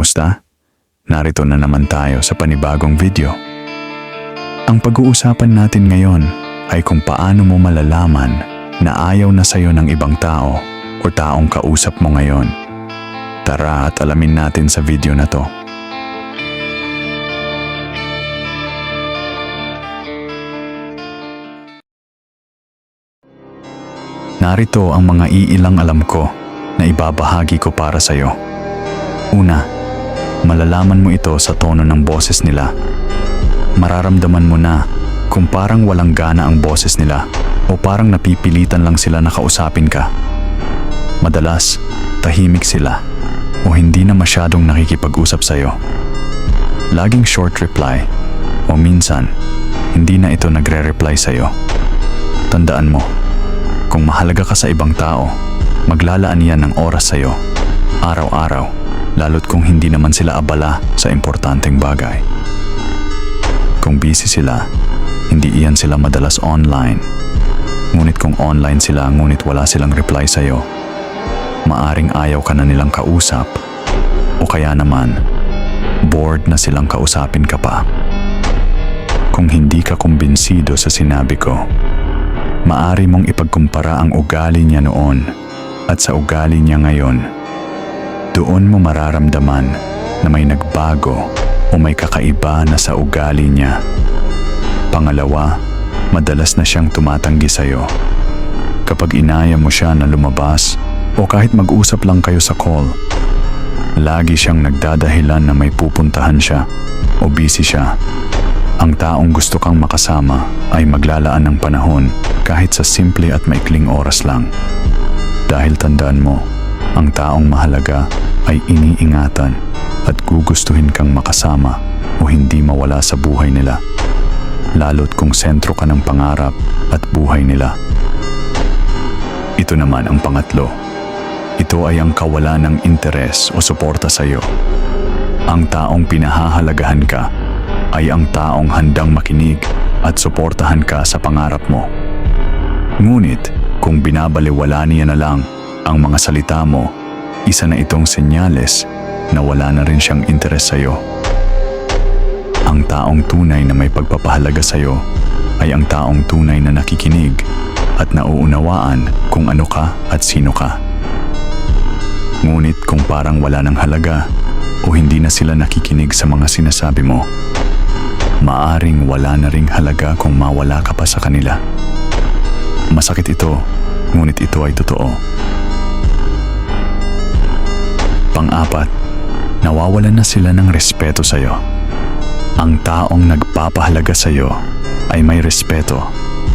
Kamusta? Narito na naman tayo sa panibagong video. Ang pag-uusapan natin ngayon ay kung paano mo malalaman na ayaw na sa'yo ng ibang tao o taong kausap mo ngayon. Tara at alamin natin sa video na to. Narito ang mga iilang alam ko na ibabahagi ko para sa'yo. Una, malalaman mo ito sa tono ng boses nila. Mararamdaman mo na kung parang walang gana ang boses nila o parang napipilitan lang sila na kausapin ka. Madalas, tahimik sila o hindi na masyadong nakikipag-usap sa'yo. Laging short reply o minsan, hindi na ito nagre-reply sa'yo. Tandaan mo, kung mahalaga ka sa ibang tao, maglalaan yan ng oras sa'yo, araw-araw, lalo't kung hindi naman sila abala sa importanteng bagay. Kung busy sila, hindi iyan sila madalas online. Ngunit kung online sila ngunit wala silang reply sa'yo, maaring ayaw ka na nilang kausap o kaya naman, bored na silang kausapin ka pa. Kung hindi ka kumbinsido sa sinabi ko, maari mong ipagkumpara ang ugali niya noon at sa ugali niya ngayon. Doon mo mararamdaman na may nagbago o may kakaiba na sa ugali niya. Pangalawa, madalas na siyang tumatanggi sa'yo. Kapag inaya mo siya na lumabas o kahit mag-usap lang kayo sa call, lagi siyang nagdadahilan na may pupuntahan siya o busy siya. Ang taong gusto kang makasama ay maglalaan ng panahon kahit sa simple at maikling oras lang. Dahil tandaan mo, ang taong mahalaga ay iniingatan at gugustuhin kang makasama o hindi mawala sa buhay nila. Lalo't kung sentro ka ng pangarap at buhay nila. Ito naman ang pangatlo. Ito ay ang kawalan ng interes o suporta sa iyo. Ang taong pinahahalagahan ka ay ang taong handang makinig at suportahan ka sa pangarap mo. Ngunit kung binabaliwala niya na lang ang mga salita mo, isa na itong senyales na wala na rin siyang interes sa iyo. Ang taong tunay na may pagpapahalaga sa iyo ay ang taong tunay na nakikinig at nauunawaan kung ano ka at sino ka. Ngunit kung parang wala ng halaga o hindi na sila nakikinig sa mga sinasabi mo, maaring wala na ring halaga kung mawala ka pa sa kanila. Masakit ito, ngunit ito ay totoo. Pang-apat, nawawalan na sila ng respeto sa iyo. Ang taong nagpapahalaga sa iyo ay may respeto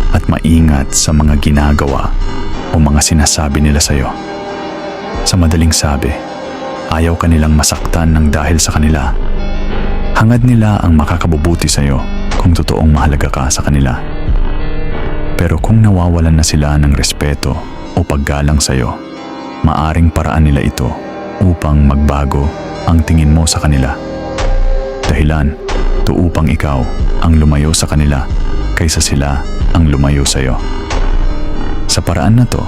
at maingat sa mga ginagawa o mga sinasabi nila sa iyo. Sa madaling sabi, ayaw ka nilang masaktan ng dahil sa kanila. Hangad nila ang makakabubuti sa iyo kung totoong mahalaga ka sa kanila. Pero kung nawawalan na sila ng respeto o paggalang sa iyo, maaring paraan nila ito upang magbago ang tingin mo sa kanila. Dahilan, to upang ikaw ang lumayo sa kanila kaysa sila ang lumayo sa iyo. Sa paraan na to,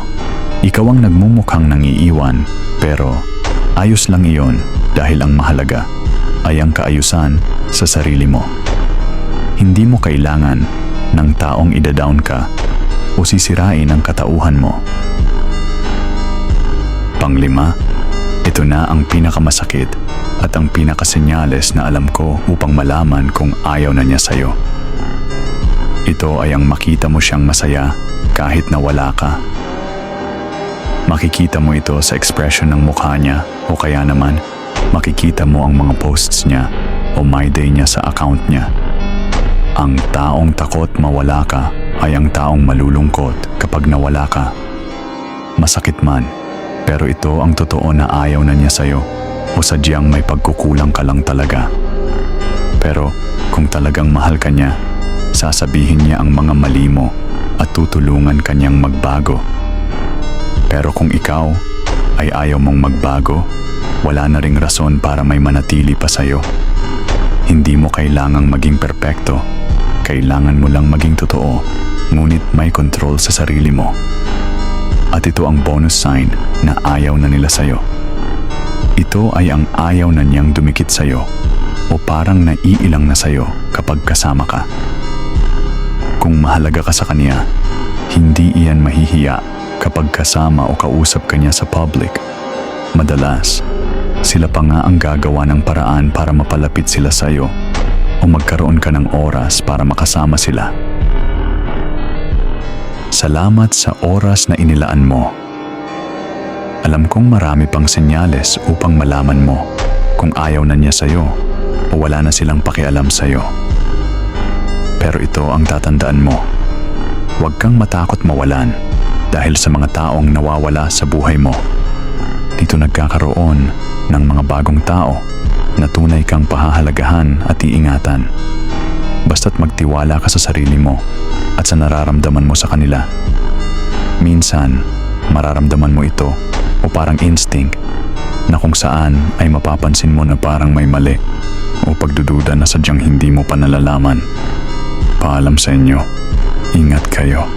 ikaw ang nagmumukhang nangiiwan pero ayos lang iyon dahil ang mahalaga ay ang kaayusan sa sarili mo. Hindi mo kailangan ng taong idadown ka o sisirain ang katauhan mo. Panglima, ito na ang pinakamasakit at ang pinakasenyales na alam ko upang malaman kung ayaw na niya sa'yo. Ito ay ang makita mo siyang masaya kahit na wala ka. Makikita mo ito sa expression ng mukha niya o kaya naman makikita mo ang mga posts niya o my day niya sa account niya. Ang taong takot mawala ka ay ang taong malulungkot kapag nawala ka. Masakit man, pero ito ang totoo na ayaw na niya sa'yo o sadyang may pagkukulang ka lang talaga. Pero kung talagang mahal ka niya, sasabihin niya ang mga mali mo at tutulungan kanyang magbago. Pero kung ikaw ay ayaw mong magbago, wala na ring rason para may manatili pa sa'yo. Hindi mo kailangang maging perpekto. Kailangan mo lang maging totoo, ngunit may control sa sarili mo. At ito ang bonus sign na ayaw na nila sa'yo. Ito ay ang ayaw na niyang dumikit sa'yo o parang naiilang na sa'yo kapag kasama ka. Kung mahalaga ka sa kanya, hindi iyan mahihiya kapag kasama o kausap ka niya sa public. Madalas, sila pa nga ang gagawa ng paraan para mapalapit sila sa'yo o magkaroon ka ng oras para makasama sila. Salamat sa oras na inilaan mo. Alam kong marami pang senyales upang malaman mo kung ayaw na niya sa'yo o wala na silang pakialam sa'yo. Pero ito ang tatandaan mo. Huwag kang matakot mawalan dahil sa mga taong nawawala sa buhay mo. Dito nagkakaroon ng mga bagong tao na tunay kang pahahalagahan at iingatan. Basta't magtiwala ka sa sarili mo at sa nararamdaman mo sa kanila. Minsan, mararamdaman mo ito o parang instinct na kung saan ay mapapansin mo na parang may mali o pagdududa na sadyang hindi mo pa nalalaman. Paalam sa inyo, ingat kayo.